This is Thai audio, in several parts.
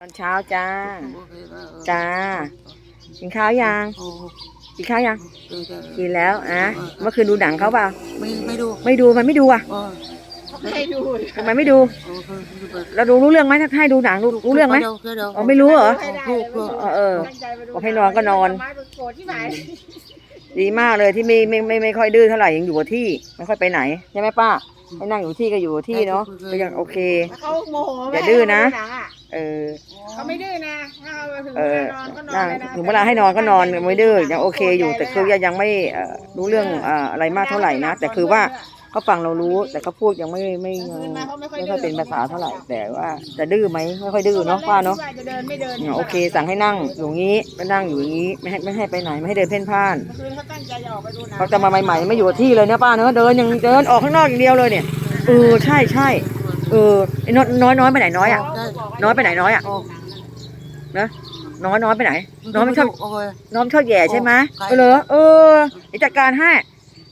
ตอนเช้าจ้าโอเคป่ะเออจ้า กินข้าวยังโอ้กินข้าวยังเออเออกินแล้วอะเมื่อคืนดูหนังเขาเปล่า ไม่ไม่ดู ไม่ดูมันไม่ดูอะเออให้ดูทำไมไม่ดูโอเคดูไปเราดูรู้เรื่องไหมถ้าให้ดูหนังรู้รู้เรื่องไหมดี๋ยวเดี๋ยวอ๋อไม่รู้เหรอให้ได้ลูกลูกเออเออตั้งใจไปดูบอกให้นอนก็นอนไม้โกรธที่ไหนดีมากเลยที่ไม่ไม่ไม่ไม่ค่อยดื้อเท่าไหร่ยังอยู่กับที่ ไม่ค่อยไปไหนใช่ไหมป้า ให้นั่งอยู่ที่ก็อยู่กับที่เนาะก็ยังโอเคเขาโมโหอย่าดื้อนะหงอเออ เขาไม่ดื้อนะถ้าเราถึงเอเวอลานอนก็นอนั่นงเลยนะถึงเวลาให้นอนก็นอนไม่ดื้อยังโอเคอยู่ แต่คือยังไม่เอ่อรู้เรื่องอ่าอะไรมากเท่าไหร่นะ แต่คือว่า เขาฟังเรารู้ แต่เขาพูดยังไม่ไม่ยังไม่ค่อยเป็นภาษาเท่าไหร่ แต่ว่าจะดื้อไหมไม่ค่อยดื้อเนาะป้าเนาะจะเดินไม่เดินอืมโอเค สั่งให้นั่งอยู่อย่างนี้ก็นั่งอยู่อย่างนี้ไม่ให้ไม่ให้ไปไหนไม่ให้เดินเพ่นพ่านคืนเขาตั้งใจจะออกไปดูหนังเขาจะมาใหม่ๆไม่อยู่กับที่เลยเนี่ยป้าเนอะเดินยังเดินออกข้างนอกอย่างเดียวเลยเนี่ยเออใช่ใช่เออไอ้น้อยน้อยน้อยไปไหนน้อยอะน้อยไปไหนน้อยอะโอ้น้อยน้อยไปไหน น้อยไม่ชอบโอเคน้องชอบแย่ใช่ไหมใช่เออเหรอเออเดี๋ยวจัดการให้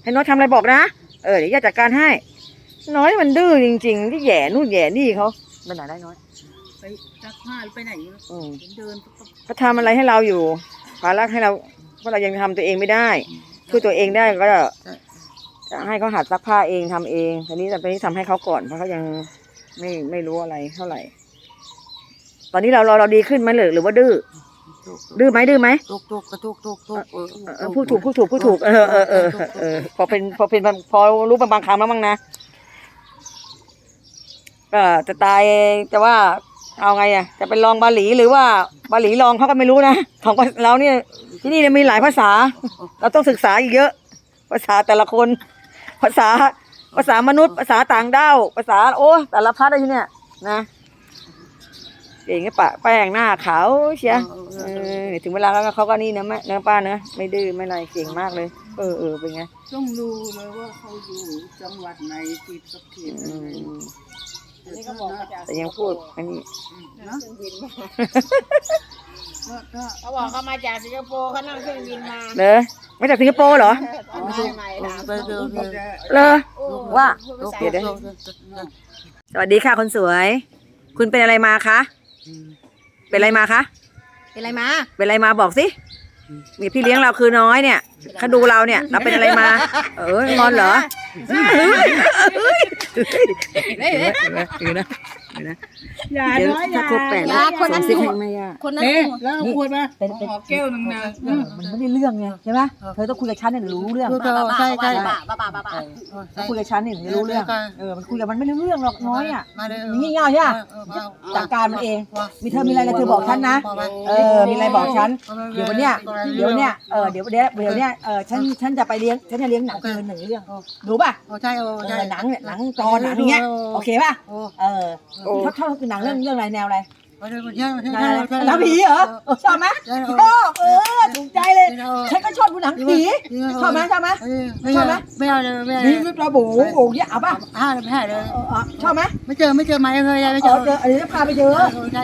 ให้น้อยทำอะไรบอกนะ เออเดี๋ยวจะจัดการให้ น้อยมันดื้อจริงๆที่แย่นู่นแย่นี่เขาไปไหนได้น้อยไปซักผ้าหรือไปไหนอืมเห็นเดินเขาทำอะไรให้เราอยู่ภาระให้เราเพราะเรายังทำตัวเองไม่ได้ช่วยตัวเองได้ก็จะจะให้เขาหัดซักผ้าเองทำเองทีนี้แต่ตอนนี้ทำให้เขาก่อนเพราะเขายังไม่ไม่รู้อะไรเท่าไหร่ ตอนนี้เราเราเราดีขึ้นไหมหรือหรือว่าดื้อ ดื้อไหมดื้อไหมทุกทุกกระทุกทุกทุกเออเออพูดถูกพูดถูกพูดถูกเออเออเออเออพอเป็นพอเป็นพอรู้บางบางคำแล้วมั้งนะก็จะตายจะว่าเอาไงอะจะเป็นรองบาหลีหรือว่าบาหลีรองเขาก็ไม่รู้นะของเราเนี่ยที่นี่เนี่ยมีหลายภาษา เราต้องศึกษาอีกเยอะ ภาษาแต่ละคน ภาษาภาษามนุษย์ ภาษาต่างด้าวภาษาโอ้แต่ละพัดอะไรที่เนี่ยนะ เก่งไงปะแป้งหน้าขาวเชียเออถึงเวลาแล้วเขาก็นี่นะแม่เนื้อป้าเนอะไม่ดื้อไม่อะไรเก่งมากเลย เออเออเป็นไงต้องดูเลยว่าเขาอยู่จังหวัดไหนติดกับเขตอืไหนมนี่ก็บอกมาจากแต่ยังพูดอันนี้นะเครื่องบินมาก็ก็เขาบอกเขามาจากสิงคโปร์เขานั่งเครื่องบินมาเลยไม่จากสิงคโปร์เหรอตอนมาใหม่ถามไปเดินเลยเลยโอ้ว่าพูภษเดี๋ยวได้สวัสดีค่ะคนสวย คุณเป็นอะไรมาคะ เป็นอะไรมาคะ เป็นไรมา เป็นอะไรมาบอกสินี่พี่เลี้ยงเราคือน้อยเนี่ยเขาดูเราเนี่ย เราเป็นอะไรมา เอองอนเหรอเฮ้ยเฮ้ยเฮ้ย เห็นไหมเห็นไหมเห็นไหมอย่าเดี๋ยวน้อยอถ้าย่าครบแปดอย่าคนนั้นส่งซิกให้แม่ย่า คนนั้นเอ๊ะแล้วเอาขวดมาเป็นเป็นขอแก้วหนึ่งนะมันไม่ได้เรื่องไงใช่ไหมเธอต้องคุยกับฉันเนี่ยถึงรู้เรื่องดูเธอใช่ใช่บ้าบ้าบ้าบ้าบ้าต้องคุยกับฉันเนี่ยถึงจะรู้เรื่องเออมันคุยกับมันไม่รู้เรื่องหรอกน้อยอะมาเลยงี่เง่าใช่ปะจัดการมันเอง มีเธอมีอะไรแล้วเธอบอกฉันนะ เออมีอะไรบอกฉันเดี๋ยววันเนี้ยเดี๋ยวเนี้ยเออเดี๋ยวเดี๋ยวเดี๋ยวเนี้ยเออฉันฉันจะไปเลี้ยงฉันจะเลี้ยงหนังคืนหนึ่งเรื่องรู้ป่ะโอ้ใช่โอ้เอใช่อหนังเนี่ยหนังจอหนังอย่างเงี้ยโอเคป่ะโอ้เออชอบชอบคือหนังเรื่องเรื่องอะไรแนวอะไรใช่ใช่ใช่หนังอะไรหนังผีเหรอเออชอบไหมชอบเออถูกใจเลยฉันก็ชอบดูหนังผีชอบไหมชอบไหมไม่ชอบไหมไม่เอาเลยไม่เอาเลผียกระบูโอ้ยเอาป่ะห้าเลยไม่ให้เลย เออเอาชอบไหมไม่เจอไม่เจอไหมเคยไม่เอเจออเจออันนี้จะพาไปเจอ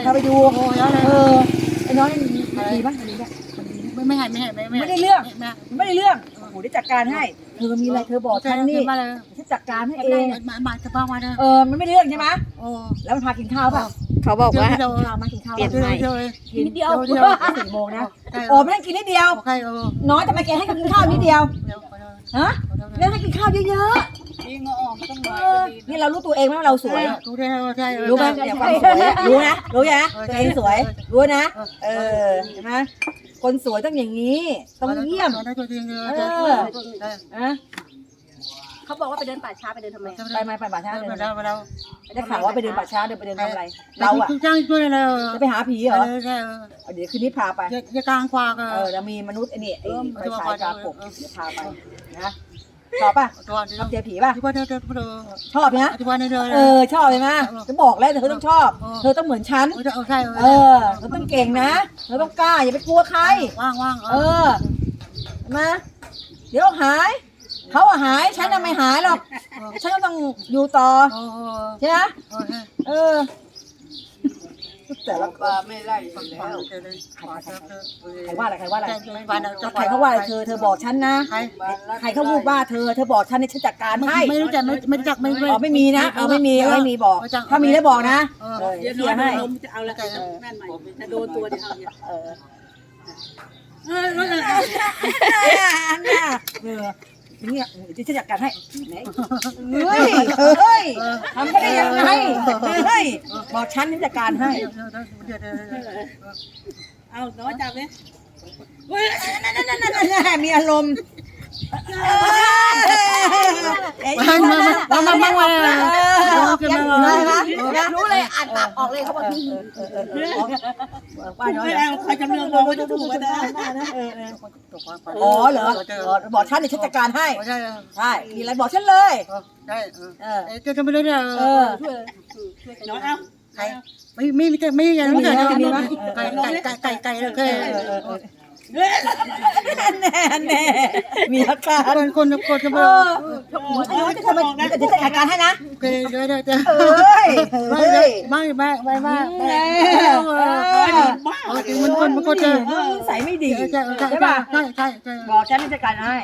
พาไปดูโอ้ยอะไรเออไอ้น้อยดีป่ะดีป่ะ ไม่ไม่ให้ไม่ให้ไม่ไม่ได้เรื่อง ไม่ได้เรื่องโอ้โหได้จัดการให้เธอมีอะไรเธอบอกฉันนี่ มาเลยฉัน จัดการให้เองมามาจะพังมาเลยเออมันไม่ได้เรื่องใช่ไหมโอ้แล้วมันพากินข้าวป่ะเขาบอกว่า เดี๋ยวข้าวมากินข้าวเปลี่ยนใหม่เดี๋ยวกินนิดเดียวเดี๋ยว สี่โมงนะโอ้ไม่ได้กินนิดเดียว โอเคเออน้อยแต่ไม่แกให้กินข้าวนิดเดียวฮะเรื่องให้กินข้าวเยอะยิงออกต้องๆมาเออนี่เรารู้ตัวเองไหมว่าเราสวยรู้ได้ใช่รู้ไหมอย่างความสวยอะรู้นะรู้นะตัวเองสวยรู้นะเออเห็นไหมคนสวยต้องอย่างนี้ต้องเยี่ยมได้ตัวจริงเลยนะ เขาบอกว่าไปเดินป่าช้าไปเดินทำไมไปไหมไปป่าช้าได้เดินแล้วมาแล้วได้ข่าวว่าไปเดินป่าช้าเดินไปเดินทำอะไร เราเราอะอะจ้างช่วยเลยจะไปหาผีเหรอใช่เดี๋ยวคืนนี้พาไปจะกลางควาก็เออแล้วมีมนุษย์ไอ้นี่ไอ้เออไฟฉายกาปกเออเดี๋ยวพาไปนะชอบป่ะตัวที่ชอบเจอผีป่ะที่ว่าเธอเธอเธอชอบนะที่ว่าเธอเออชอบเลยนะจะบอกแล้วเธอต้องชอบ เธอต้องเหมือนฉันเออใช่เออเธอต้องเก่งนะเธอต้องกล้าอย่าไปกลัวใครว่างว่างเออเห็นไหมาเดี๋ยวหาย เขาอะหายฉันน่ะไม่หายหรอกฉันก็ต้องอยู่ต่อโอ้โหใช่ไหมโอเคเออ แต่ละปลาไม่ไล่อยู่แล้วใครว่าอะไรใครว่าอะไรใครเขาว่าอะไรเธอเธอบอกฉันนะใครเขาพูดว่าเธอเธอบอกฉันในฉันจัดการให้ไม่รู้จักไม่ไม่รู้จักไม่ไม่อ๋อไม่มีนะเออไม่มีเออไม่มีบอก ถ้ามีแล้วบอกนะเออเดี๋ยวเคลียร์ให้ลมจะเอาละกันนั่นใหม่ถ้าโดนตัวจะเอาเนี่ยเออเออเออเนี่ยเออ เนี่ยที่ฉันจัดการให้ไหนเฮ้ยเฮ้ยทำได้ยังไงเฮ้ยบอกฉันฉันจัดการให้ เอาน้อยจับเลยนั่นนั่นนั่นนั่นมีอารมณ์ เอ้ยมามามามามารู้เลยอ่านปากออกเลยเขาบอกพี่ว่าน้อยไม่เอาใครจะเลือกมองว่าจะถูกก็ได้อ๋อเหรอบอกฉันเดี๋ยวฉันจัดการให้ใช่ใช่มีอะไรบอกฉันเลยใช่เออจะจะไม่ได้เนี่ยเออน้อยเอาใครไม่ไม่ไม่ไม่ยังไม่เกิดไก่ไก่ไก่ไก่เลยเคย แน่แน่มีอาการคนคนคนจะเอมาอจะทำไมจะจะจัดการให้นะเคยเลยเดี๋ยวเดี๋ยวเอ้ยเฮ้ยไม่ไม่ไม่ไม่แน่เอาจริงมันคนมันก็เจอใส่ไม่ดีใช่ใช่ใช่ป่ะใช่ใช่ใช่บอกฉันจัดการให้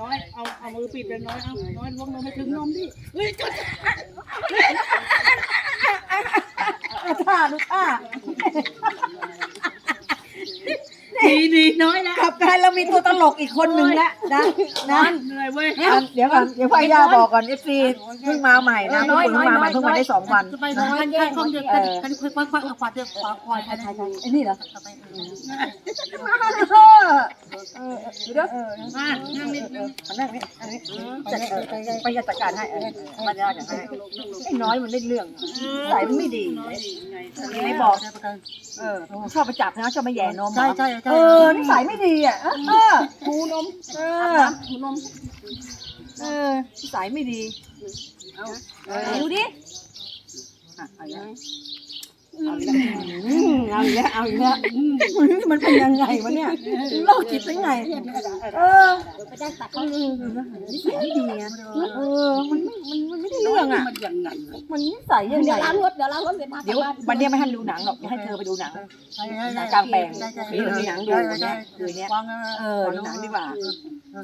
น้อยเอาเอามือปิดเลยน้อยเอาน้อยลงนมไม่ถึงนมดิเฮ้ยจุด ท่าดูท่า ดีดี น้อยนะกลับกลายเรามีตัวตลกอีกคนหนึ่งแล้วนะนะ เหนื่อยเว้ย เดี๋ยวก่อนเดี๋ยวพ่อย่าบอกก่อนเอฟซี เพิ่งมาใหม่นะเพิ่งมาใหม่เพิ่งมาได้สองวันไปน้อยกันคงจะกันกันค่อยค่อยค่อยขวาเดียวขวาขวาใช่ใช่ใช่ไอ้นี่เหรอไปเออเดี๋ยวมานั่งนิดนึงมานั่งนี่อันนี้จัดเออไปจัดการให้เออปัญญาจัดให้ไอ้น้อยมันได้เรื่องใส่มันไม่ดีไม่บอกเออชอบไปจับนะชอบไปแย่นมใช่ใช่เออนิสัยไม่ดีอะเออหูนมเออหูนมเออนิสัยไม่ดี ดูดิเอาอีกแล้วเอาอีกแล้วมันเป็นยังไงวะเนี่ยโรคจิตได้ไง เออไปได้ตัดเออนิสัยไม่ดีอะเออ มันมันมันไม่ได้เรื่องอะ มันยังไง มันนิสัยยังไงเดี๋ยวล้างรถเดี๋ยวล้างรถเดี๋ยวมาเดี๋ยววันเนี้ยไม่ให้ดูหนังหรอกเดี๋ยวให้เธอไปดูหนังหนังกลางแปลงมีมีหนังดูวันเนี้ยคืนเนี้ยวางเออดูหนังดีกว่า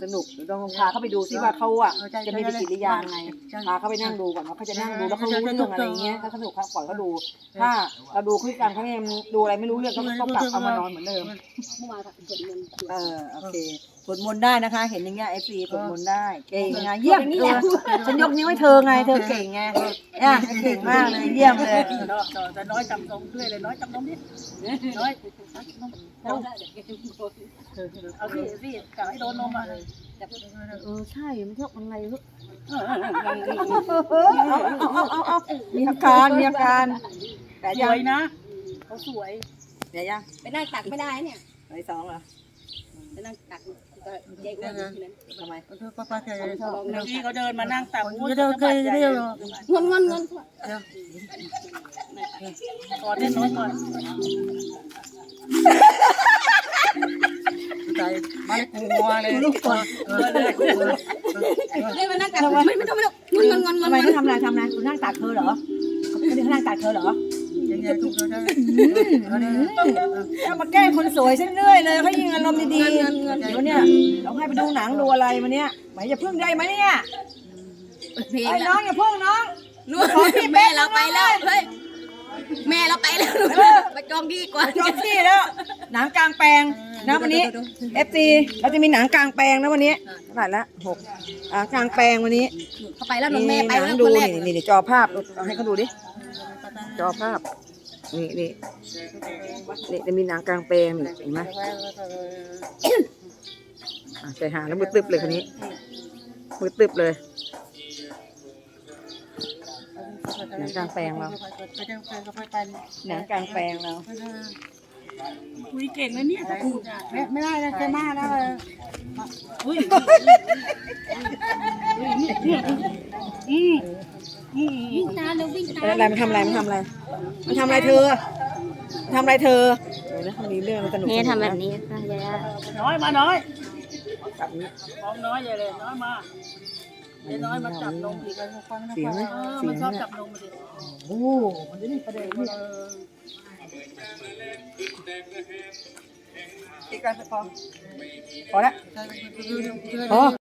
สนุกเดี๋ยวลองพาเขาไปดูซิว่าเขาอะจะมีปฏิกิริยาไงพาเขาไปนั่งดูก่อนว่าเขาจะนั่งดูแล้วเขารู้เรื่องอะไรเงี้ยถ้าสนุกเขาปล่อยเขาดู ถ้าเราดูคุยกันเขายังดูอะไรไม่รู้เรื่องเขาก็กลับเอามานอนเหมือนเดิมเมื่อวานกับสวดมนต์เออโอเค สวดมนต์ได้นะคะ เห็นอย่างเงี้ยเอฟซีสวดมนต์ได้ เก่งไงเยี่ยมเออฉันยกนิ้วให้เธอไง เธอเก่งไงเนี่ยเก่งมากเลยเยี่ยมเลยแต่น้อยจำนมด้วยเลยน้อยจำนมดิน้อยเราได้เดี๋ยวแกเอาสิสิจับให้โดนนมอะเออใช่มันชอบอะไรลูกเออเอาเอาเอาเอามีอาการมีอาการแต่สยังวยนะเขาสวยเดี๋ยวยังไปนั่งตักไม่ได้เนี่ยไปสองเหรอ ไปนั่งตักก็ยายอ้วนที่นั้นทำไมป้าป้าเคยเมื่อกี้เขาเดินมานั่งตักเดินเคยเรียกเงินเงินเงินก่อนเล่นน้อยก่อนใจไม่กลัวเลยลูกก่อนได้มานั่งตักไม่ไม่ต้องไม่ต้องเงินเงินเงินทำไมเขาทำอะไรทำอะไรคุณนั่งตักเธอเหรอเขาไม่ได้นั่งตักเธอเหรอ ยังไงถูกแล้วได้ถ้ามาแกล้งคนสวยฉันเรื่อยเลยเขายิงอารมณ์ดีๆเดี๋ยวเนี่ยเราให้ไปดูหนังดูอะไรมาเนี่ยหมายจะพึ่งได้ไหมเนี่ยเพลงไอ้น้องอย่าพึ่งน้องลูกแม่เราไปแล้วเฮ้ยแม่เราไปแล้วไปจองดีกว่าจองที่แล้ว หนังกลางแปลงนะวันนี้เอฟซีเราจะมีหนังกลางแปลงนะวันนี้เท่าไหร่ละหกอ่ากลางแปลงวันนี้ เขาไปแล้วหนูแม่ไปหนัแล้วงดูคนแรกนี่นี่นี่จอภาพเอาให้เขาดูดิ จอภาพ นี่นี่นี่จะมีหนังกลางแปลงนี่เห็นไหมอะใจหาแล้วมือตึบเลยคนนี้มือตึบเลยหนังกลางแปลงเราหนังกลางแปลงเราคุยเก่งนะเนี่ยไม่ได้นะเจม่าแล้วอุ้ยอืมอืม วิ่งตาเร็ววิ่งตาอะไรมันทำอะไรมันทำอะไร มันทำอะไรเธอทำอะไรเธอเดี๋ยวนะมีเรื่องสนุกนี่ทำแบบนี้ค่ะยาาน้อยมาน้อยจับนี้พร้อมน้อยใหญ่เลยน้อยมาเดี๋น้อยมาจับนมอีกแล้วฟังนะฟังนะมันชอบจับนมมาดิโอ้โหมันจะได้ประเด็นเลยอีกการสพอพอแล้วพอ